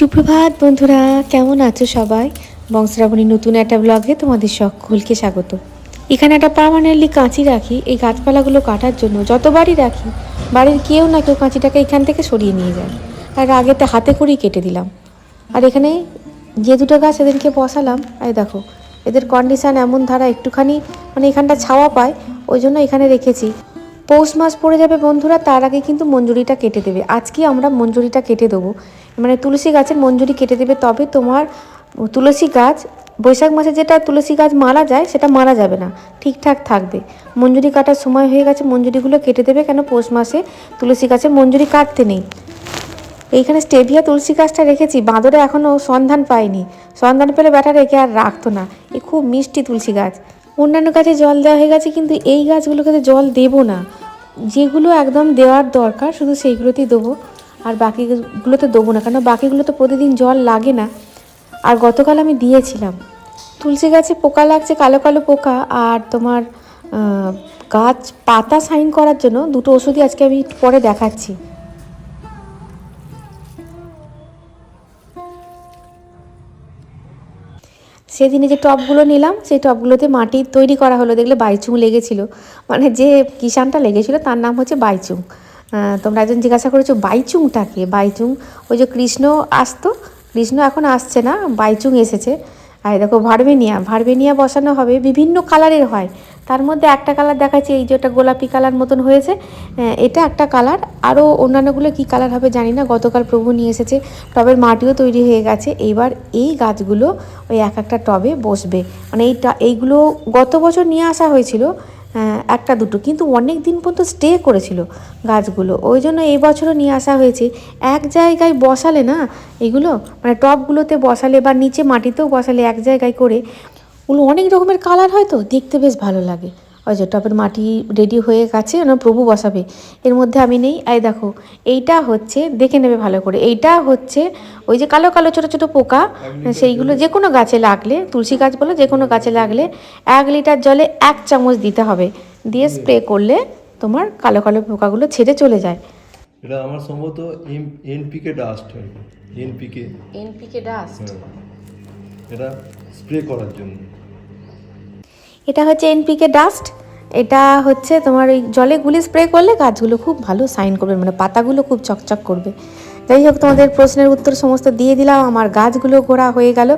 সুপ্রভাত বন্ধুরা, কেমন আছো সবাই? বংশরাবণী নতুন একটা ব্লগে তোমাদের সকলকে স্বাগত। এখানে একটা পার্মানেন্টলি কাঁচি রাখি। এই গাছপালাগুলো কাটার জন্য যতবারই রাখি, বাড়ির কেউ না কেউ কাঁচিটাকে এখান থেকে সরিয়ে নিয়ে যায়। আর আগেতে হাতে করেই কেটে দিলাম। আর এখানে যে দুটো গাছ এদেরকে বসালাম, এই দেখো, এদের কন্ডিশান এমন ধারা একটুখানি মানে এখানটা ছাওয়া পায়, ওই জন্য এখানে রেখেছি। পৌষ মাস পড়ে যাবে বন্ধুরা, তার আগে কিন্তু মঞ্জুরিটা কেটে দেবে। আজকে আমরা মঞ্জুরিটা কেটে দেবো। মানে তুলসী গাছের মঞ্জুরি কেটে দেবে, তবে তোমার তুলসী গাছ, বৈশাখ মাসে যেটা তুলসী গাছ মারা যায়, সেটা মারা যাবে না। ঠিকঠাক থাকবে। মঞ্জুরি কাটার সময় হয়ে গেছে, মঞ্জুরিগুলো কেটে দেবে কেন? পৌষ মাসে তুলসী গাছে মঞ্জুরি কাটতে নেই। এইখানে স্টেভিয়া তুলসী গাছটা রেখেছি, বাঁদরে এখনও সন্ধান পায়নি। সন্ধান পেলে ব্যাটা রেখে আর রাখতো না। এ খুব মিষ্টি তুলসী গাছ। অন্যান্য গাছে জল দেওয়া হয়ে গেছে, কিন্তু এই গাছগুলোকে তো জল দেবো না। যেগুলো একদম দেওয়ার দরকার, শুধু সেইগুলোতেই দেবো, আর বাকিগুলোতে দেবো না কেন বাকিগুলো তো প্রতিদিন জল লাগে না। আর গতকাল আমি দিয়েছিলাম। তুলসী গাছে পোকা লাগছে, কালো কালো পোকা, আর তোমার গাছ পাতা সাইন করার জন্য দুটো ওষুধই আজকে আমি পরে দেখাচ্ছি। সেদিনে যে টপগুলো নিলাম, সেই টপগুলোতে মাটি তৈরি করা হলো। দেখলে বাইচুং লেগেছিল। মানে যে কিষানটা লেগেছিল, তার নাম হচ্ছে বাইচুং। তোমরা একজন জিজ্ঞাসা করেছ বাইচুংটাকে বাইচুং। ওই যে কৃষ্ণ আসতো, কৃষ্ণ এখন আসছে না, বাইচুং এসেছে। আর দেখো, ভারবেনিয়া। ভারবেনিয়া বসানো হবে, বিভিন্ন কালারের হয়। তার মধ্যে একটা কালার দেখাচ্ছি এই যে ওটা গোলাপি কালার মতন হয়েছে। আহ, এটা একটা কালার আরও অন্যান্যগুলো কী কালার হবে জানি না গতকাল প্রভু নিয়ে এসেছে। টবের মাটিও তৈরি হয়ে গেছে। এইবার এই গাছগুলো ওই এক একটা টবে বসবে। মানে এই এইগুলো গত বছর নিয়ে আসা হয়েছিল একটা দুটো। কিন্তু অনেক দিন পর্যন্ত স্টে করেছিল গাছগুলো। ওই জন্য এই বছরও নিয়ে আসা হয়েছে। এক জায়গায় বসালে না এগুলো মানে টবগুলোতে বসালে বা নিচে মাটিতেও বসালে এক জায়গায় করে ওগুলো অনেক রকমের কালার হয় তো দেখতে বেশ ভালো লাগে। ওই যে টবের মাটি রেডি হয়ে গেছে ওনার প্রভু বসাবে। এর মধ্যে আমি নেই এই দেখো এইটা হচ্ছে দেখে নেবে ভালো করে এইটা হচ্ছে ওই যে কালো কালো ছোটো ছোটো পোকা সেইগুলো যে কোনো গাছে লাগলে তুলসী গাছ বলো যে কোনো গাছে লাগলে এক লিটার জলে এক চামচ দিতে হবে। দিয়ে স্প্রে করলে তোমার কালো কালো পোকাগুলো ছেড়ে চলে যায়। এটা আমার সম্ভবত NPK dust NPK. NPK dust এটা স্প্রে করার জন্য। এটা হচ্ছে এনপিকে ডাস্ট এটা হচ্ছে তোমার ওই জলে গুলি স্প্রে করলে গাছগুলো খুব ভালো সাইন করবে মানে পাতাগুলো খুব চকচক করবে। যাই হোক, তোমাদের প্রশ্নের উত্তর সমস্ত দিয়ে দিলাম, আমার গাছগুলো গোড়া হয়ে গেল।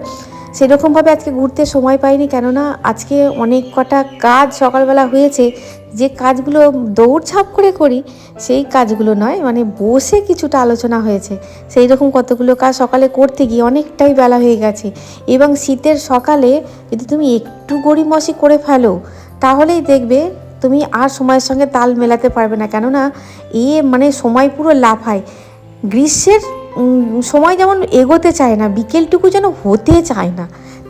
সেরকমভাবে আজকে ঘুরতে সময় পাইনি, কেননা আজকে অনেক কটা কাজ সকালবেলা হয়েছে। যে কাজগুলো দৌড়ঝাঁপ করে করি, সেই কাজগুলো নয় মানে বসে কিছুটা আলোচনা হয়েছে। সেই রকম কতগুলো কাজ সকালে করতে গিয়ে অনেকটাই বেলা হয়ে গেছে। এবং শীতের সকালে যদি তুমি একটু গড়িমসি করে ফেলো, তাহলেই দেখবে তুমি আর সময়ের সঙ্গে তাল মেলাতে পারবে না। কেননা এ মানে সময় পুরো লাফায়। গ্রীষ্মের সময় যেমন এগোতে চায় না, বিকেলটুকু যেন হতে চায় না,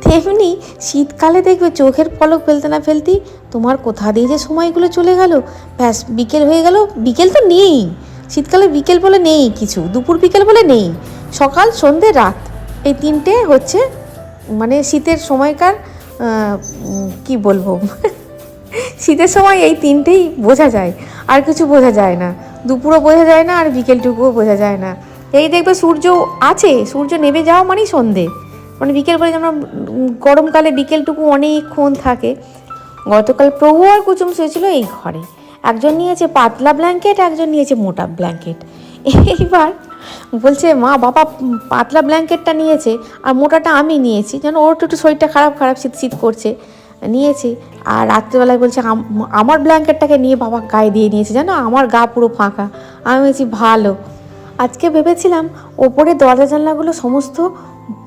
তেমনি শীতকালে দেখবে চোখের পলক ফেলতে না ফেলতেই তোমার কোথা দিয়ে যে সময়গুলো চলে গেল। ব্যাস, বিকেল হয়ে গেল, বিকেল তো নেই। শীতকালে বিকেল বলে নেই কিছু, দুপুর বিকেল বলে নেই। সকাল, সন্ধে, রাত, এই তিনটে হচ্ছে মানে শীতের সময়কার কি বলব? শীতের সময় এই তিনটেই বোঝা যায়, আর কিছু বোঝা যায় না। দুপুরও বোঝা যায় না, আর বিকেলটুকুও বোঝা যায় না। এই দেখবে সূর্য আছে, সূর্য নেমে যাওয়া মানেই সন্ধে। মানে বিকেল বলে যেমন গরমকালে বিকেলটুকু অনেকক্ষণ থাকে। গতকাল প্রভু আর কুচুম শুয়েছিল এই ঘরে। একজন নিয়েছে পাতলা ব্ল্যাঙ্কেট একজন নিয়েছে মোটা ব্ল্যাঙ্কেট এইবার বলছে, মা, বাবা পাতলা ব্ল্যাঙ্কেটটা নিয়েছে আর মোটাটা আমি নিয়েছি। যেন ওর একটু শরীরটা খারাপ খারাপ শীত শীত করছে। নিয়েছি। আর রাত্রিবেলায় বলছে, আম- আমার ব্ল্যাঙ্কেটটাকে নিয়ে বাবা গায়ে দিয়ে নিয়েছে। জানো, আমার গা পুরো ফাঁকা। আমি বলছি, ভালো। আজকে ভেবেছিলাম ওপরে দরজা জানলাগুলো সমস্ত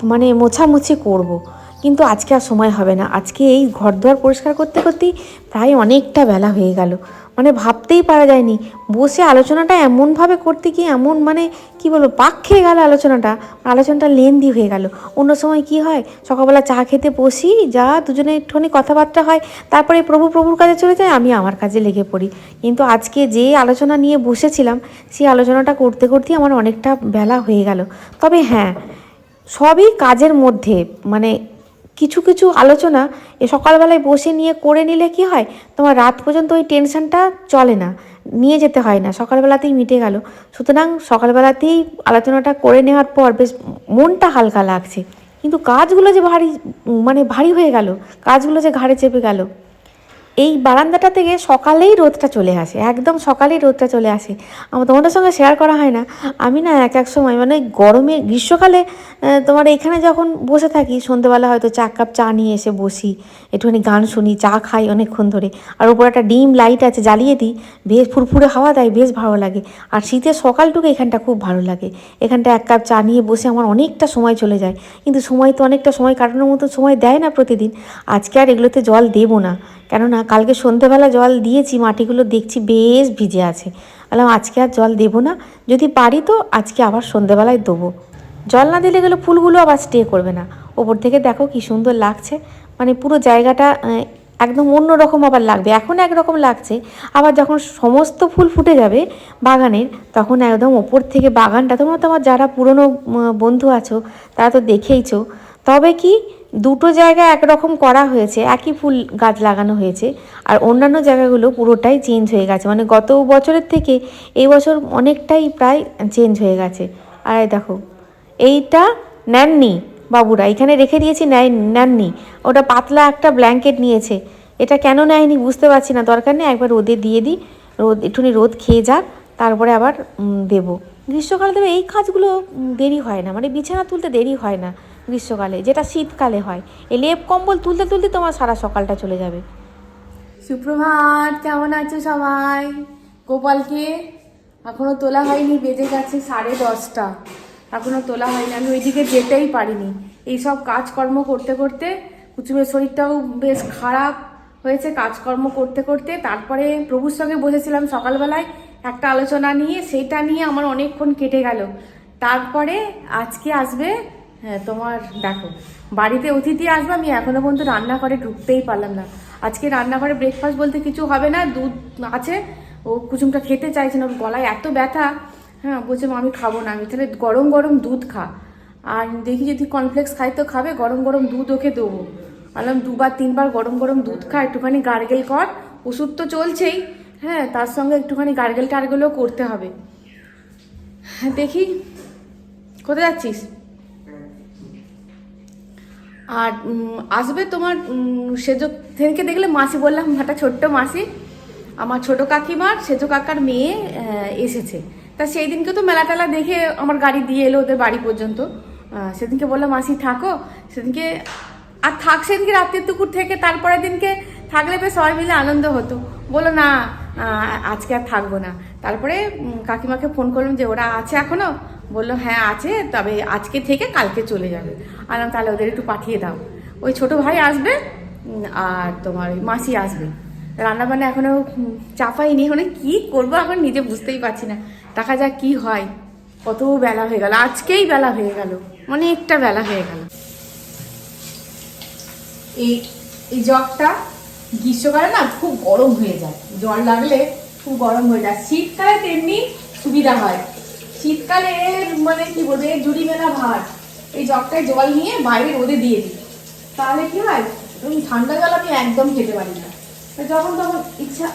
মানে মোছামুছি করব। কিন্তু আজকে আর সময় হবে না আজকে এই ঘর দোয়ার পরিষ্কার করতে, করতেই প্রায় অনেকটা বেলা হয়ে গেল মানে ভাবতেই পারা যায়নি। বসে আলোচনাটা এমনভাবে করতে গিয়ে এমন মানে কি বলব, পাক খেয়ে গেল আলোচনাটা। আলোচনাটা লেন্দি হয়ে গেল। অন্য সময় কি হয়, সকালবেলা চা খেতে বসি, যা দুজনে একটুখানি কথাবার্তা হয়, তারপরে প্রভু প্রভুর কাজে চলে যায়, আমি আমার কাজে লেগে পড়ি। কিন্তু আজকে যে আলোচনা নিয়ে বসেছিলাম, সেই আলোচনাটা করতে করতেই আমার অনেকটা বেলা হয়ে গেল। তবে হ্যাঁ সবই কাজের মধ্যে মানে কিছু কিছু আলোচনা এ সকালবেলায় বসে নিয়ে করে নিলে কি হয়? তোমার রাত পর্যন্ত ওই টেনশনটা চলে না, নিয়ে যেতে হয় না। সকালবেলাতেই মিটে গেল। সুতরাং সকালবেলাতেই আলোচনাটা করে নেওয়ার পর বেশ মনটা হালকা লাগছে। কিন্তু কাজগুলো যে ভারী মানে ভারী হয়ে গেল, কাজগুলো যে ঘাড়ে চেপে গেল এই বারান্দাটা থেকে সকালেই রোদটা চলে আসে, একদম সকালেই রোদটা চলে আসে। আমার তোমাদের সঙ্গে শেয়ার করা হয় না। আমি না এক এক সময় মানে গরমে গ্রীষ্মকালে তোমার এখানে যখন বসে থাকি সন্ধ্যেবেলা হয়তো চা কাপ চা নিয়ে এসে বসি, একটুখানি গান শুনি, চা খাই অনেকক্ষণ ধরে। আর উপর একটা ডিম লাইট আছে জ্বালিয়ে দিই, বেশ ফুরফুরে হাওয়া দেয়, বেশ ভালো লাগে। আর শীতের সকালটুকু এখানটা খুব ভালো লাগে। এখানটা এক কাপ চা নিয়ে বসে আমার অনেকটা সময় চলে যায়। কিন্তু সময় তো অনেকটা সময় কাটানোর মতো সময় দেয় না প্রতিদিন। আজকে আর এগুলোতে জল দেবো না। কেননা কালকে সন্ধেবেলা জল দিয়েছি, মাটিগুলো দেখছি বেশ ভিজে আছে। বললাম, আজকে আর জল দেবো না। যদি পারি তো আজকে আবার সন্ধেবেলায় দেবো। জল না দিলে গেলে ফুলগুলো আবার স্টে করবে না। ওপর থেকে দেখো কি সুন্দর লাগছে। মানে পুরো জায়গাটা একদম অন্যরকম আবার লাগবে। এখন একরকম লাগছে। আবার যখন সমস্ত ফুল ফুটে যাবে বাগানের, তখন একদম ওপর থেকে বাগানটা, তোমরা তোমার যারা পুরনো বন্ধু আছো, তারা তো দেখেইছো। তবে কি দুটো জায়গা একরকম করা হয়েছে, একই ফুল গাছ লাগানো হয়েছে, আর অন্যান্য জায়গাগুলো পুরোটাই চেঞ্জ হয়ে গেছে। মানে গত বছরের থেকে এই বছর অনেকটাই প্রায় চেঞ্জ হয়ে গেছে। আর দেখো, এইটা নেননি বাবুরা, এখানে রেখে দিয়েছি নেয় নেননি। ওটা পাতলা একটা ব্ল্যাঙ্কেট নিয়েছে। এটা কেন নেয়নি বুঝতে পারছি না, দরকার নেই, একবার রোদে দিয়ে দিই, রোদ, একটুখানি রোদ খেয়ে যাক, তারপরে আবার দেবো। গ্রীষ্মকালে দেবে এই কাজগুলো দেরি হয় না মানে বিছানা তুলতে দেরি হয় না। গ্রীষ্মকালে, যেটা শীতকালে হয়। এই লেপ কম্বল তুলতে তুলতে তোমার সারা সকালটা চলে যাবে। সুপ্রভাত, কেমন আছো সবাই? গোপালকে এখনও তোলা হয়নি, বেজে গেছে সাড়ে দশটা। এখনও তোলা হয়নি, আমি ওইদিকে যেতেই পারিনি। এই সব কাজকর্ম করতে করতে কুচুমের শরীরটাও বেশ খারাপ হয়েছে কাজকর্ম করতে করতে। তারপরে প্রভুর সঙ্গে বসেছিলাম সকালবেলায় একটা আলোচনা নিয়ে সেটা নিয়ে আমার অনেকক্ষণ কেটে গেল। তারপরে আজকে আসবে হ্যাঁ তোমার দেখো বাড়িতে অতিথি আসবে আমি এখনও পর্যন্ত রান্নাঘরে ঢুকতেই পারলাম না। আজকে রান্নাঘরে ব্রেকফাস্ট বলতে কিছু হবে না দুধ আছে ও কুচুমটা খেতে চাইছে না গলায় এত ব্যথা। হ্যাঁ বলছে "মা, আমি খাব না আমি তাহলে গরম গরম দুধ খা। আর দেখি যদি কর্নফ্লেক্স খাই তো খাবে গরম গরম দুধ ওকে দেবো। বললাম দুবার তিনবার গরম গরম দুধ খা একটুখানি গার্গেল কর ওষুধ তো চলছেই। হ্যাঁ তার সঙ্গে একটুখানি গার্গেল টার্গেলও করতে হবে। হ্যাঁ দেখি কোথায় যাচ্ছিস? আর আসবে তোমার সেজো, সেদিনকে দেখলে মাসি, বললাম একটা ছোট্ট মাসি, আমার ছোট কাকিমার, সেজো কাকার মেয়ে এসেছে। তা সেই দিনকে তো মেলা টেলা দেখে আমার গাড়ি দিয়ে এলো ওদের বাড়ি পর্যন্ত। সেদিনকে বললাম মাসি, থাকো। সেদিনকে, আর থাক, সেদিনকে রাত্রির দুপুর থেকে তারপরের দিনকে থাকলে বেশ সবাই মিলে আনন্দ হতো। বলো না আজকে আর থাকব না। তারপরে কাকিমাকে ফোন করলাম যে, ওরা আছে এখনও? বলল হ্যাঁ আছে তবে আজকে থেকে কালকে চলে যাবে। আলাম তাহলে ওদের একটু পাঠিয়ে দাও। ওই ছোট ভাই আসবে আর তোমার ওই মাসি আসবে। রান্না বান্না এখনও উম, চাপাইনি এখনও কি করব এখন নিজে বুঝতেই পারছি না। দেখা যাক কি হয়। কত বেলা হয়ে গেল আজকেই বেলা হয়ে গেল অনেকটা বেলা হয়ে গেল। এই এই জগটা গ্রীষ্মকালে না খুব গরম হয়ে যায়। জল লাগলে খুব গরম হয়ে যায়। শীতকালে তেমনি সুবিধা হয়। শীতকালে এর মানে কি বলব জুড়ি মেলা ভাত এই জগটায় জল নিয়ে বাইরে রোদে দিয়ে দিই। তাহলে কি হয়? তুমি ঠান্ডা জল আমি একদম খেতে পারি না। যখন তখন ইচ্ছা,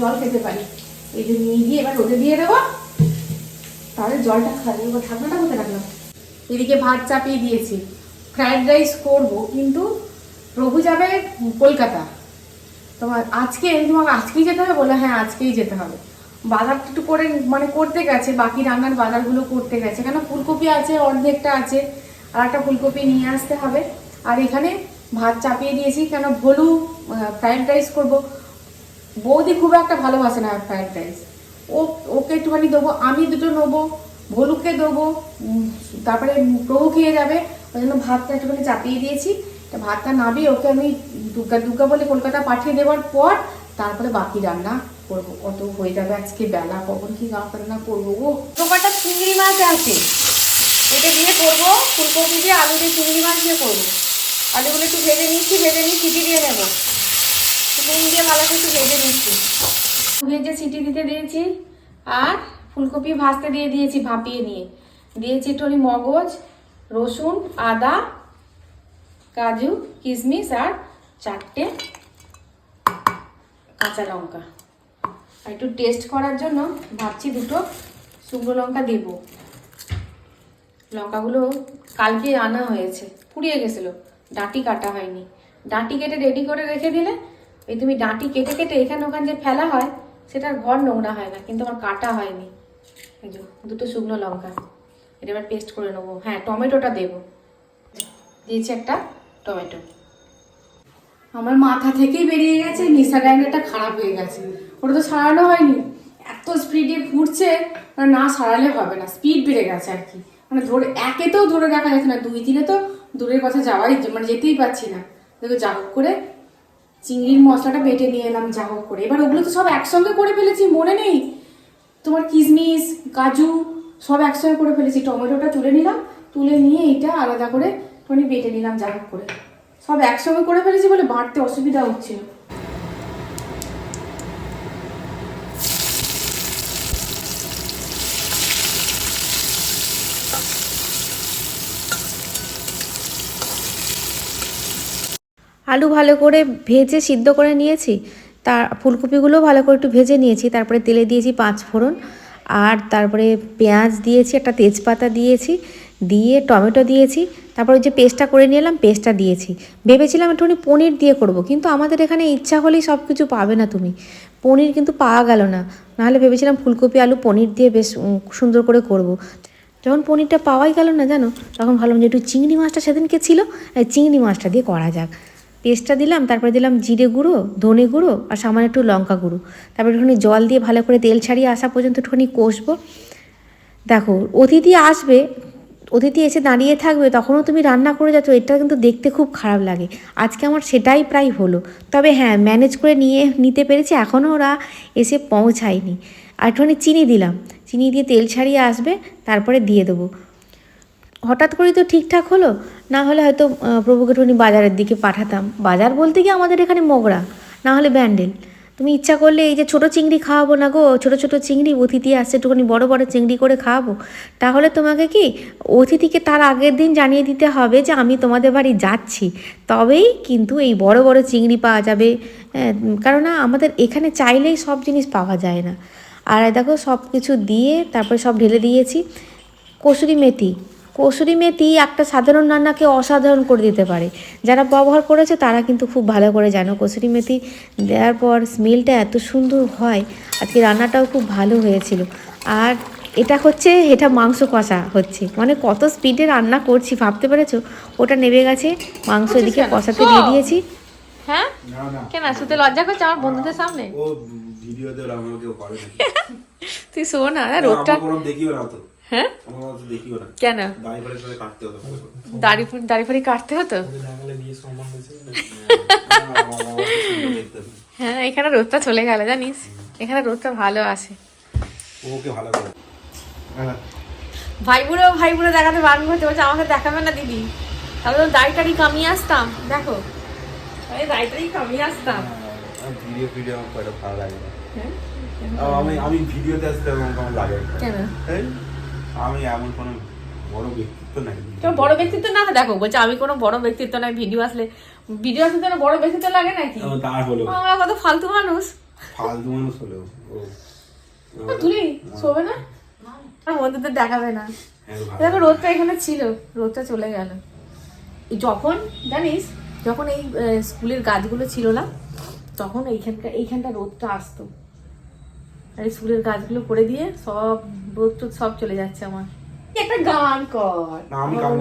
জল খেতে পারি। এই যে নিয়ে গিয়ে এবার রোদে দিয়ে দেবো। তাহলে জলটা খালি এবার ঠান্ডাটা কোথায় রাখলাম এদিকে ভাত চাপিয়ে দিয়েছি। ফ্রাইড রাইস করব, কিন্তু প্রভু যাবে কলকাতা। তোমার আজকে, তোমাকে আজকেই যেতে হবে বলে হ্যাঁ আজকেই যেতে হবে। বাজার একটু করে মানে করতে গেছে, বাকি রান্নার বাজারগুলো করতে গেছে। কেন? ফুলকপি আছে, অর্ধেকটা আছে, আর একটা ফুলকপি নিয়ে আসতে হবে। আর এখানে ভাত চাপিয়ে দিয়েছি, কেন? ভলু ফ্রাইড রাইস করব। বৌদি খুব একটা ভালোবাসে না ফ্রায়েড রাইস ও, ওকে একটুখানি দেবো, আমি দুটো নেব, ভলুকে দেবো তারপরে প্রভু খেয়ে যাবে, ওই জন্য ভাতটা একটুখানি চাপিয়ে দিয়েছি। তা ভাতটা নাবি ওকে আমি দুর্গা দুর্গা বলে কলকাতা পাঠিয়ে দেওয়ার পর, তারপরে বাকি রান্না করব কত হয়ে যাবে আজকে বেলা কখন কি রান্না করব গো? দোকানটা চিংড়ি মাছ আছে। এটা দিয়ে করব ফুলকপি দিয়ে আলু দিয়ে চিংড়ি মাছ দিয়ে করব। আলুগুলো একটু ভেজে নিচ্ছি ভেজে নিয়ে সিটি দিয়ে নেব। নুন দিয়ে ভালো করে একটু ভেজে নিচ্ছি। ভেজে সিটি দিতে দিয়েছি আর ফুলকপি ভাজতে দিয়ে দিয়েছি ভাপিয়ে নিয়ে। দিয়েছি একটু মগজ রসুন আদা কাজু কিশমিশ আর চারটে কাঁচা লঙ্কা। একটু টেস্ট করার জন্য ভাবছি দুটো শুকনো লঙ্কা দেবো। লঙ্কাগুলো কালকে আনা হয়েছে, পুড়িয়ে গেছিল, ডাঁটি কাটা হয়নি। ডাঁটি কেটে রেডি করে রেখে দিলে, এই তুমি ডাঁটি কেটে কেটে এখানে ওখানে যে ফেলা হয়, সেটার ঘর নোংরা হয় না, কিন্তু আমার কাটা হয়নি। এই দুটো শুকনো লঙ্কা। এটা এবার পেস্ট করে নেব। হ্যাঁ টমেটোটা দেবো। দিয়েছি একটা টমেটো। আমার মাথা থেকেই বেরিয়ে গেছে মিক্সার গ্রাইন্ডারটা খারাপ হয়ে গেছে। ওটা তো সারানো হয়নি। এত স্পিডে ঘুরছে মানে না সারালে হবে না স্পিড বেড়ে গেছে আর কি। মানে ধরে একেতেও ধরে রাখা যাচ্ছে না, দুই দিনে তো দূরের কথা যাওয়াই মানে যেতেই পারছি না। দেখো, যা হোক করে চিংড়ির মশলাটা বেটে নিয়ে এলাম, যা হোক করে। এবার ওগুলো তো সব একসঙ্গে করে ফেলেছি, মনে নেই। তোমার কিশমিশ, কাজু, সব একসঙ্গে করে ফেলেছি। টমেটোটা তুলে নিলাম, তুলে নিয়ে এটা আলাদা করে একটুখানি বেটে নিলাম, যা হোক করে। সব একসঙ্গে করে ফেলেছি বলে বাঁটতে অসুবিধা হচ্ছিল। আলু ভালো করে ভেজে সিদ্ধ করে নিয়েছি। তার ফুলকপিগুলো ভালো করে একটু ভেজে নিয়েছি। তারপরে তেলে দিয়েছি পাঁচ ফোড়ন। আর তারপরে পেঁয়াজ দিয়েছি, একটা তেজপাতা দিয়েছি, দিয়ে টমেটো দিয়েছি। তারপরে যে পেস্টটা করে নিয়ে এলাম, পেস্টটা দিয়েছি। ভেবেছিলাম একটুখানি পনির দিয়ে করব, কিন্তু আমাদের এখানে ইচ্ছা হলেই সব কিছু পাবে না তুমি। পনির কিন্তু পাওয়া গেল না। নাহলে ভেবেছিলাম ফুলকপি, আলু, পনির দিয়ে বেশ সুন্দর করে করব। যখন পনিরটা পাওয়াই গেল না জানো, তখন ভাবলাম যে একটু চিংড়ি মাছটা সেদিনকে ছিল চিংড়ি মাছটা দিয়ে করা যাক। পেস্টটা দিলাম, তারপরে দিলাম জিরে গুঁড়ো, ধনে গুঁড়ো আর সামান্য একটু লঙ্কা গুঁড়ো। তারপরে একটুখানি জল দিয়ে ভালো করে তেল ছাড়িয়ে আসা পর্যন্ত একটুখানি কষবো। দেখো, অতিথি আসবে, অতিথি এসে দাঁড়িয়ে থাকবে, তখনও তুমি রান্না করে যাচ্ছ, এটা কিন্তু দেখতে খুব খারাপ লাগে। আজকে আমার সেটাই প্রায় হলো। তবে হ্যাঁ ম্যানেজ করে নিয়ে, নিতে পেরেছি, এখনও ওরা এসে পৌঁছায়নি। আর একটুখানি চিনি দিলাম। চিনি দিয়ে তেল ছাড়িয়ে আসবে, তারপরে দিয়ে দেবো। হঠাৎ করেই তো ঠিকঠাক হলো? না হলে হয়তো প্রভুকে একটুখানি বাজারের দিকে পাঠাতাম। বাজার বলতে কি আমাদের এখানে মগরা না হলে ব্যান্ডেল। তুমি ইচ্ছা করলে এই যে ছোটো চিংড়ি খাওয়াবো না গো ছোটো ছোটো চিংড়ি অতিথি আসছে একটুখানি বড় বড় চিংড়ি করে খাওয়াবো। তাহলে তোমাকে কি অতিথিকে তার আগের দিন জানিয়ে দিতে হবে যে আমি তোমাদের বাড়ি যাচ্ছি। তবেই কিন্তু এই বড় বড় চিংড়ি পাওয়া যাবে। হ্যাঁ, কেননা আমাদের এখানে চাইলেই সব জিনিস পাওয়া যায় না। আর দেখো সব কিছু দিয়ে তারপরে সব ঢেলে দিয়েছি। কসুরি মেথি কসুরি মেথি একটা সাধারণ রান্নাকে অসাধারণ করে দিতে পারে। যারা ব্যবহার করেছে তারা কিন্তু খুব ভালো করে জানো কসুরি মেথি দেওয়ার পর স্মেলটা এত সুন্দর হয়। আজকে রান্নাটাও খুব ভালো হয়েছিল। আর এটা হচ্ছে এটা মাংস কষা হচ্ছে। মানে কত স্পিডে রান্না করছি ভাবতে পেরেছ? ওটা নেবে গেছে মাংস এদিকে কষাতে দিয়ে দিয়েছি। হ্যাঁ? না না। কেন শুতে লজ্জা করছে আমার বন্ধুদের সামনে? ও ভিডিওতে ওরকম কেউ করে তুই শো না রোদটা দেখিও না তো। হ্যাঁ? আমার তো দেখিও না। কেন? দাড়ি ফাড়ি করে কাটতে হতো। দাড়ি ফাড়ি কাটতে হতো? হ্যাঁ এখানে রোদটা চলে গেল জানিস? এখানে রোদটা ভালো আসে ওকে ভালো করে। হ্যাঁ। ভাই বুড়ো ভাই বুড়ো দেখাতে বারণ করতে বলছে আমাকে দেখাবে না দিদি? তাহলে তো দাড়ি টাড়ি কামিয়ে আসতাম দেখো। আমি দাড়ি টাড়ি কামিয়ে আসতাম। ভিডিও ভিডিও আমার ভালো লাগে আমি আমি ভিডিওতে আসতে আমার লাগে? কেন? এই, আমি এমন কোনো বড় ব্যক্তিত্ব নাই। তোমার বড় ব্যক্তিত্ব না দেখো বলছে আমি কোনো বড় ব্যক্তিত্ব নাই ভিডিও আসলে ভিডিও আসলে তো বড় ব্যক্তিত্ব লাগে নাকি? তার হলো আমরা কত ফালতু মানুষ। ফালতু মানুষ হলেও ও। তুলি শোবে না? আমার বন্ধুদের দেখাবে না। হ্যাঁ, দেখো রোদটা এখানে ছিল রোদটা চলে গেল। যখন জানিস যখন এই আহ, স্কুলের গাছগুলো ছিল না তখন এইখানটা এইখানটা রোদটা আসতো। আর স্কুলের গাছগুলো করে দিয়ে সব রোদ সব চলে যাচ্ছে আমার। একটা গান কর। না, আমি গান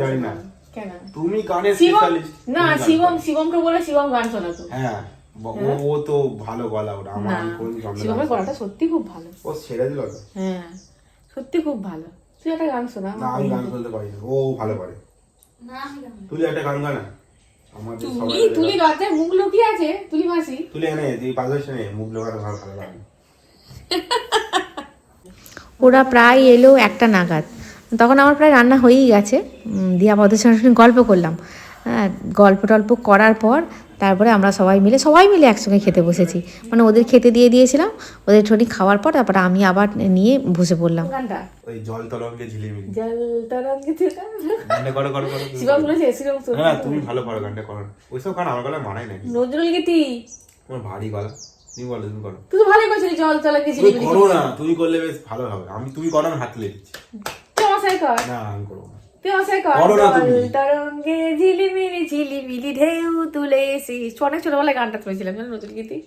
জানি না। কেন? তুমি গানের স্পেশালিস্ট না শিবম শিবমকে বলে শিবম গান শোনাতো। হ্যাঁ ও ও তো ভালো গলা ওটা আমার না গান শিবমের গলাটা সত্যি খুব ভালো। ও ছেড়ে দিল তো? হ্যাঁ সত্যি খুব ভালো। তুই একটা গান শোনা না আমি গান শুনতে পারি না। ও ভালো পারে তুই একটা গান গানা। আমাদের তুলি তুলি লজ্জায় মুখ লুকিয়ে আছে তুলি মাসি। তুলে এনে তুই পাশে নে মুখ লোকানো ভালো ভালো লাগে। ওরা প্রায় এলো একটা নাগাদ। তখন আমার প্রায় রান্না হয়েই গেছে। দিয়া পদের সঙ্গে সঙ্গে গল্প করলাম। হ্যাঁ গল্প টল্প করার পর তারপরে আমরা সবাই মিলে সবাই মিলে একসঙ্গে খেতে বসেছি। মানে ওদের খেতে দিয়ে দিয়েছিলাম ওদের ঠনি খাওয়ার পর তারপরে আমি আবার নিয়ে বসে পড়লাম। হ্যাঁ তুমি ভালো পারো গানটা করো ওইসব গান আমার গলায় মানায় নাকি? নজরুল গীতি তোমার ভারী গলা। তুমি বলো তুমি করো। তুই তো ভালোই করছিলি জল তলা তুমি করো না তুমি করলে বেশ ভালো হবে। আমি তুমি করো আমি হাত তুলে দিচ্ছি। তুই কর। না আমি করব না। তুই মশাই কর। করো না তুমি। তরঙ্গে ঝিলিমিলি ঝিলিমিলি ঢেউ তুলে এসিস অনেক ছোটবেলায় গানটা শুনেছিলাম জানো নতুন গীতি?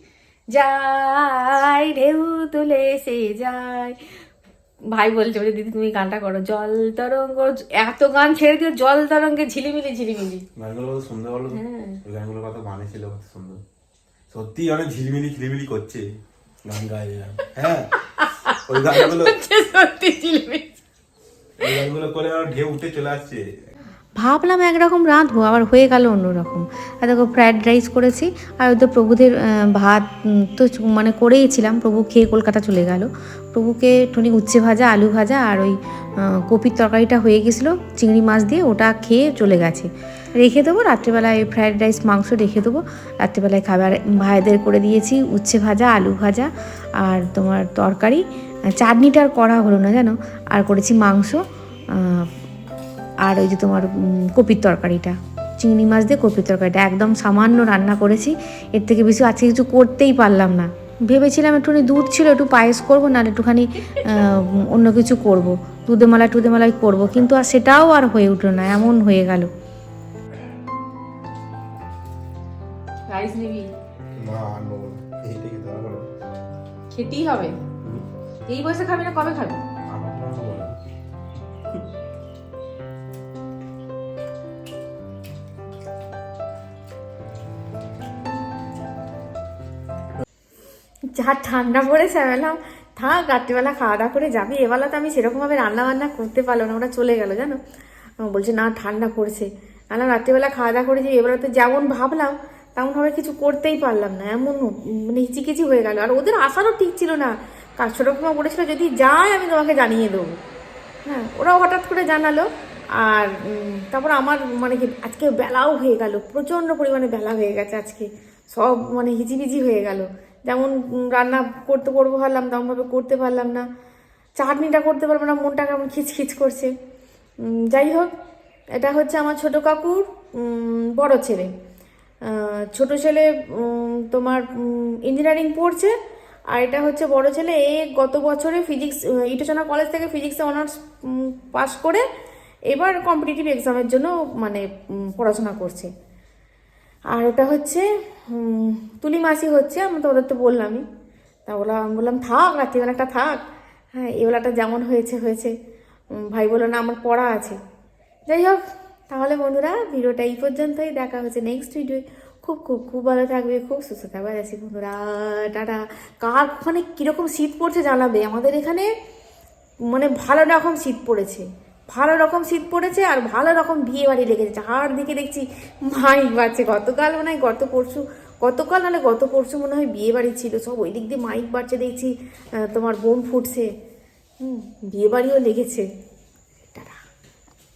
যাই ঢেউ তুলে ভাই বলছে বলে দিদি তুমি গানটা করো। জল তরঙ্গ এত গান ছেড়ে দিও জল তরঙ্গে ঝিলিমিলি ঝিলিমিলি। গানগুলো সুন্দর হ্যাঁ। বানিয়েছিল সুন্দর। সত্যি অনেক ঝিলিমিলি ঝিলিমিলি করছে গান গায়ে হ্যাঁ ওই গানগুলো সত্যি ঝিলিমিলি। ওই গানগুলো করে আমার ঢেউ উঠে চলে আসছে। ভাবলাম একরকম রাঁধবো আবার হয়ে গেল অন্যরকম। আর দেখো ফ্রায়েড রাইস করেছি আর ওই তো প্রভুদের ভাত তো মানে করেইছিলাম প্রভু খেয়ে কলকাতা চলে গেল। প্রভুকে টুনি উচ্ছে ভাজা আলু ভাজা আর ওই কপির তরকারিটা হয়ে গেছিল চিংড়ি মাছ দিয়ে ওটা খেয়ে চলে গেছে। রেখে দেবো। রাত্রিবেলায় ফ্রায়েড রাইস মাংস রেখে দেবো। রাত্রিবেলায় খাবার ভাইদের করে দিয়েছি, উচ্ছে ভাজা, আলু ভাজা আর তোমার তরকারি। চাটনিটা আর করা হলো না, জানো? আর করেছি মাংস আর ওই যে তোমার কপির তরকারিটা। চিংড়ি মাছ দিয়ে কপির তরকারিটা। একদম সামান্য রান্না করেছি। এর থেকে বেশি আজকে কিছু করতেই পারলাম না। ভেবেছিলাম একটুখানি দুধ ছিল, একটু পায়েস করব না একটুখানি অন্য কিছু করব। দুধে মালাই টুধে মালাই করব, কিন্তু আর সেটাও আর হয়ে উঠল না, এমন হয়ে গেল। রাইস নিবি? না এইটা কি দাঁড়া বলো খেতেই হবে। এই বয়সে খাবি না কবে খাবি? না। যা ঠান্ডা পড়েছে বললাম থাক রাত্রিবেলা খাওয়া দাওয়া করে যাবি। এবেলা তো আমি সেরকমভাবে রান্না বান্না করতে পারল না ওরা চলে গেল জানো? বলছে না ঠান্ডা পড়ছে। আমি রাত্রিবেলা খাওয়া দাওয়া করেছি এবারে তো যেমন ভাবলাম তেমনভাবে কিছু করতেই পারলাম না, এমন মানে হিচিকিচি হয়ে গেল। আর ওদের আসারও ঠিক ছিল না। কার ছোটো সময় বলেছিল, যদি যায় আমি তোমাকে জানিয়ে দেবো। হ্যাঁ ওরাও হঠাৎ করে জানালো। আর তারপর আমার মানে কি, আজকে বেলাও হয়ে গেল, প্রচণ্ড পরিমাণে বেলা হয়ে গেছে আজকে। সব মানে হিজিবিজি হয়ে গেল। যেমন রান্না করতে করব ভাবলাম তেমনভাবে করতে পারলাম না। চাটনিটা করতে পারব না, মনটা কেমন খিচখিচ করছে। যাই হোক, এটা হচ্ছে আমার ছোট কাকুর বড় ছেলে। ছোট ছেলে তোমার ইঞ্জিনিয়ারিং পড়ছে, আর এটা হচ্ছে বড় ছেলে, এ গত বছরে ফিজিক্স ইটোচনা কলেজ থেকে ফিজিক্সে অনার্স পাস করে এবার কম্পিটিটিভ এক্সামের জন্য মানে পড়াশোনা করছে। আর ওটা হচ্ছে তুলি মাসি হচ্ছে, আমি তো ওদের তো বললামই। তা ওরা আমি বললাম, থাক রাত্রিবেলাটা থাক। হ্যাঁ এবেলাটা যেমন হয়েছে হয়েছে। ভাই বলল, না, আমার পড়া আছে। যাই হোক তাহলে বন্ধুরা ভিডিওটা এই পর্যন্তই। দেখা হচ্ছে নেক্সট ভিডিও খুব খুব খুব ভালো থাকবে, খুব সুস্থ থাকবে। আছি বন্ধুরা, টাটা। কার ওখানে কীরকম শীত পড়ছে জানাবে? আমাদের এখানে মানে ভালো রকম শীত পড়েছে। ভালো রকম শীত পড়েছে আর ভালো রকম বিয়ে বাড়ি লেগেছে। চারদিকে দেখছি মাইক বাজছে গতকাল মনে হয় গত পরশু, গতকাল নাহলে গত পরশু মনে হয় বিয়ে বাড়ি ছিল। সব ওই দিক দিয়ে মাইক বাড়ছে, দেখছি তোমার বোন ফুটছে। হুম, বিয়ে বাড়িও লেগেছে।